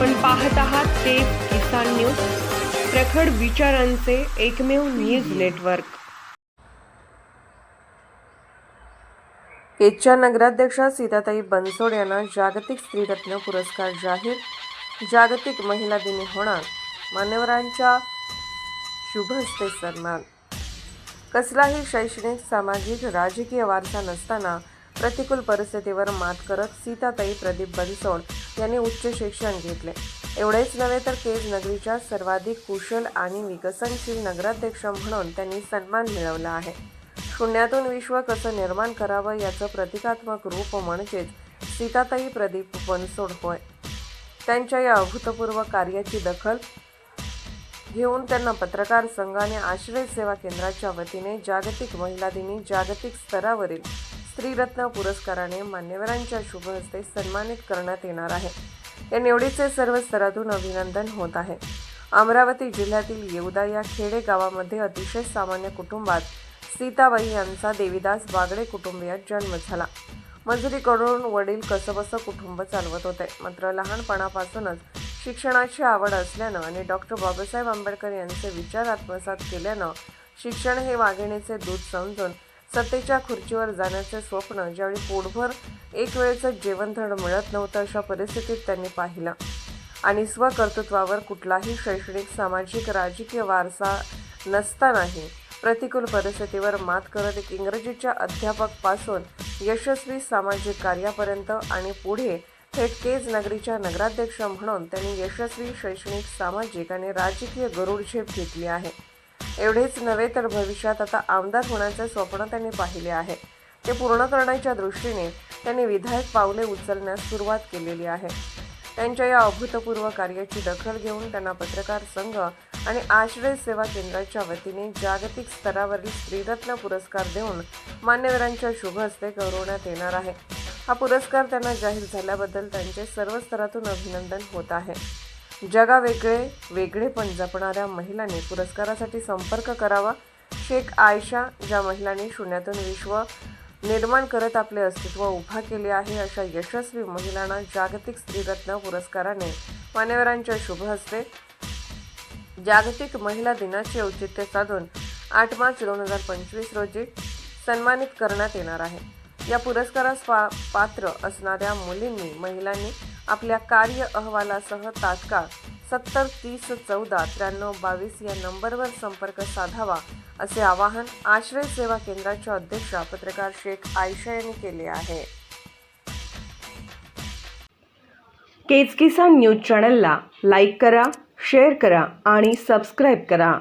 आपण पाहत आहात ते किसान न्यूज प्रखड विचारांचे एकमेव न्यूज नेटवर्क. केजच्या नगराध्यक्षा सीताताई बनसोड यांना जागतिक स्त्रीरत्न पुरस्कार जाहीर जागतिक महिला दिनी होणार मान्यवरांच्या शुभ हस्ते सन्मान. कसलाही शैक्षणिक सामाजिक राजकीय वारसा नसताना प्रतिकूल परिस्थितीवर मात करत सीताताई प्रदीप बनसोड यांनी उच्च शिक्षण घेतले. एवढेच नव्हे तर केज नगरीच्या सर्वाधिक कुशल आणि विकसनशील नगराध्यक्ष म्हणून त्यांनी सन्मान मिळवला आहे. शून्यातून विश्व कसं निर्माण करावं याचं प्रतिकात्मक रूप म्हणजेच सीताताई प्रदीप बनसोड होय त्यांच्या या अभूतपूर्व कार्याची दखल घेऊन त्यांना पत्रकार संघाने आश्रय सेवा केंद्राच्या वतीने जागतिक महिला दिनी जागतिक स्तरावरील स्त्रीरत्न पुरस्काराने मान्यवरांच्या शुभ हस्ते सन्मानित करण्यात येणार आहे. या निवडीचे सर्व स्तरातून अभिनंदन होत आहे. अमरावती जिल्ह्यातील येवदा या खेडे गावामध्ये अतिशय सामान्य कुटुंबात सीताबाई यांचा देवीदास बागडे कुटुंबियात जन्म झाला. मजुरी करून वडील कसबसं कुटुंब चालवत होते. मात्र लहानपणापासूनच शिक्षणाची आवड असल्यानं आणि डॉक्टर बाबासाहेब आंबेडकर यांचे विचार आत्मसात केल्यानं शिक्षण हे वाघिणीचे दूध समजून सत्तेच्या खुर्चीवर जाण्याचे स्वप्न ज्यावेळी पोटभर एक वेळेचं जेवणधड मिळत नव्हतं अशा परिस्थितीत त्यांनी पाहिलं. आणि स्वकर्तृत्वावर कुठलाही शैक्षणिक सामाजिक राजकीय वारसा नसतानाही प्रतिकूल परिस्थितीवर मात करत एक इंग्रजीच्या अध्यापकपासून यशस्वी सामाजिक कार्यापर्यंत आणि पुढे थेट केज नगरीच्या नगराध्यक्ष म्हणून त्यांनी यशस्वी शैक्षणिक सामाजिक आणि राजकीय गरुड झेप घेतली आहे. एवढेच नव्हे तर भविष्यात आता आमदार होण्याचे स्वप्न त्यांनी पाहिले आहे. ते पूर्ण करण्याच्या दृष्टीने त्यांनी विधायक पावले उचलण्यास सुरुवात केलेली आहे. त्यांच्या या अभूतपूर्व कार्याची दखल घेऊन त्यांना पत्रकार संघ आणि आश्रय सेवा केंद्राच्या वतीने जागतिक स्तरावरील स्त्रीरत्न पुरस्कार देऊन मान्यवरांच्या शुभ हस्ते गौरवण्यात येणार आहे. हा पुरस्कार त्यांना जाहीर झाल्याबद्दल त्यांचे सर्व स्तरातून अभिनंदन होत आहे. जगावेगळे वेगळेपण जपणाऱ्या महिलांनी पुरस्कारासाठी संपर्क करावा. शेख आयशा ज्या महिलांनी शून्यातून विश्व निर्माण करत आपले अस्तित्व उभा केले आहे अशा यशस्वी महिलांना जागतिक स्त्रीरत्न पुरस्काराने मान्यवरांच्या शुभ हस्ते जागतिक महिला दिनाचे औचित्य साधून आठ मार्च दोन हजार पंचवीस रोजी सन्मानित करण्यात येणार आहे. या पुरस्कारास पा पात्र असणाऱ्या मुलींनी महिलांनी आपल्या कार्य अहवालासह तात्काळ सत्तर तीस चौदा त्र्याण्णव बावीस या नंबरवर संपर्क साधावा असे आवाहन आश्रय सेवा केंद्राच्या अध्यक्षा पत्रकार शेख आयशा यांनी केले आहे. केज किसान न्यूज चॅनलला लाईक करा शेअर करा आणि सबस्क्राईब करा.